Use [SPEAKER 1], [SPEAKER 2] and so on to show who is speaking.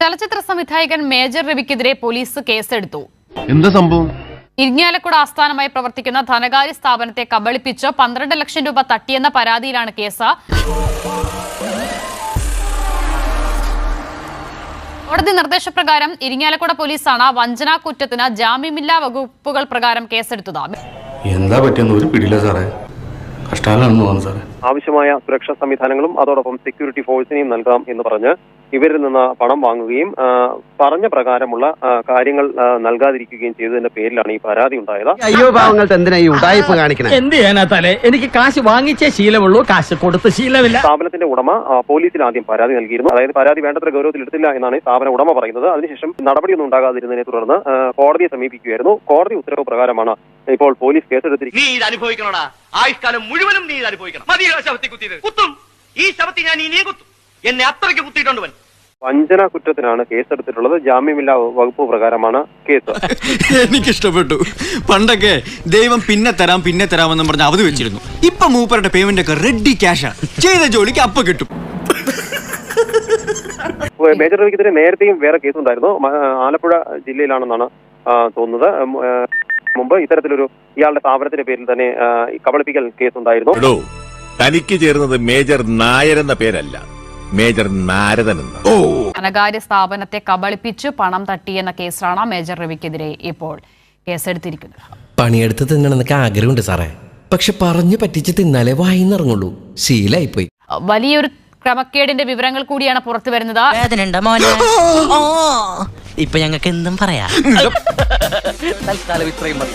[SPEAKER 1] ചലച്ചിത്ര സംവിധായകൻ major രവിക്കെതിരെ police കേസെടുത്തു.
[SPEAKER 2] എന്താ സംഭവം?
[SPEAKER 1] ഇരിങ്ങാലക്കുട ആസ്ഥാനമായി പ്രവർത്തിക്കുന്ന ധനകാര്യ സ്ഥാപനത്തെ കബളിപ്പിച്ച് പന്ത്രണ്ട് ലക്ഷം രൂപ തട്ടിയെന്ന പരാതിയിലാണ് കേസ്. കോടതി നിർദ്ദേശപ്രകാരം ഇരിങ്ങാലക്കുട പോലീസാണ് വഞ്ചനാ കുറ്റത്തിന് ജാമ്യമില്ലാ വകുപ്പുകൾ പ്രകാരം കേസെടുത്തത്.
[SPEAKER 3] എന്താ പറ്റിയെന്ന് ഒരു പിടിയില്ല സാറേ. സാറേ
[SPEAKER 4] ആവശ്യമായ സുരക്ഷാ സംവിധാനങ്ങളും അതോടൊപ്പം സെക്യൂരിറ്റി ഫോഴ്സിനെയും നൽകാം എന്ന് പറഞ്ഞ് ഇവരിൽ നിന്ന് പണം വാങ്ങുകയും പറഞ്ഞ പ്രകാരമുള്ള കാര്യങ്ങൾ നൽകാതിരിക്കുകയും ചെയ്തതിന്റെ പേരിലാണ് ഈ പരാതി ഉണ്ടായത്.
[SPEAKER 5] അയ്യോ പാവങ്ങൾക്ക് എന്തിനാ ഈ ഉടായ്പ കാണിക്കണേ?
[SPEAKER 6] എന്ത് ചെയ്യാനാ തലേ? എനിക്ക് കാശ് വാങ്ങിച്ചേ ശീലമുള്ളൂ കാശ് കൊടുത്ത് ശീലമില്ല.
[SPEAKER 4] സ്ഥാപനത്തിന്റെ ഉടമ പോലീസിൽ ആദ്യം പരാതി നൽകിയിരുന്നു. അതായത് പരാതി വേണ്ടത്ര ഗൗരവത്തിൽ എടുത്തില്ല എന്നാണ് ഈ സ്ഥാപന ഉടമ പറയുന്നത്. അതിനുശേഷം നടപടിയൊന്നും ഉണ്ടാകാതിരുന്നതിനെ തുടർന്ന് കോടതിയെ സമീപിക്കുകയായിരുന്നു. കോടതി ഉത്തരവ് പ്രകാരമാണ് ഇപ്പോൾ പോലീസ് കേസെടുത്തിരിക്കും
[SPEAKER 7] നീ ഇത് അനുഭവിക്കണോടാ ആയുഷ്കാലം മുഴുവനും നീ ഇത് അനുഭവിക്കണം മതി ആ ശവത്തി കുത്തിയത്. കുത്തും. ഈ ശവത്തി ഞാൻ ഇനിയും കുത്തും. എന്നെ അത്രയ്ക്ക് കുത്തിയിട്ടുണ്ട് വൻ
[SPEAKER 4] വഞ്ചന കുറ്റത്തിനാണ് കേസെടുത്തിട്ടുള്ളത്. ജാമ്യമില്ലാ വകുപ്പ് പ്രകാരമാണ് കേസ്.
[SPEAKER 8] എനിക്കിഷ്ടപ്പെട്ടു. പണ്ടൊക്കെ ദൈവം പിന്നെ തരാം പിന്നെ തരാമെന്നും പറഞ്ഞ് അവധി വെച്ചിരുന്നു. ഇപ്പൊ മൂപ്പരുടെ പേയ്മെന്റ് ഒക്കെ റെഡി ക്യാഷാ ചെയ്ത ജോലിക്ക് അപ്പൊ കിട്ടും.
[SPEAKER 4] മേജർ രവിക്കെതിരെ നേരത്തെയും വേറെ കേസ് ഉണ്ടായിരുന്നു ആലപ്പുഴ ജില്ലയിലാണെന്നാണ് തോന്നുന്നത്. മുമ്പ് ഇത്തരത്തിലൊരു ഇയാളുടെ സ്ഥാപനത്തിന്റെ പേരിൽ തന്നെ കബളിപ്പിക്കൽ കേസുണ്ടായിരുന്നു
[SPEAKER 9] ഉണ്ടായിരുന്നു. തനിക്ക് ചേർന്നത് മേജർ നായർ എന്ന പേരല്ല. മേജർ നാരദൻ ഓ.
[SPEAKER 1] ധനകാര്യ സ്ഥാപനത്തെ കബളിപ്പിച്ച് പണം തട്ടി എന്ന കേസിലാണ് മേജർ രവിക്കെതിരെ ഇപ്പോൾ കേസെടുത്തിരിക്കുന്നത്.
[SPEAKER 10] പണിയെടുത്ത് തിന്നണമെന്നൊക്കെ ആഗ്രഹമുണ്ട് സാറേ. പക്ഷെ പറഞ്ഞു പറ്റിച്ച് തിന്നാലേ വായിന്നിറങ്ങുള്ളൂ. ശീലായിപ്പോയി.
[SPEAKER 1] വലിയൊരു ക്രമക്കേടിന്റെ വിവരങ്ങൾ കൂടിയാണ് പുറത്തു വരുന്നത്.
[SPEAKER 6] ഇപ്പൊ ഞങ്ങൾക്ക് എന്തും പറയാം. തൽക്കാലം ഇത്രയും മതി.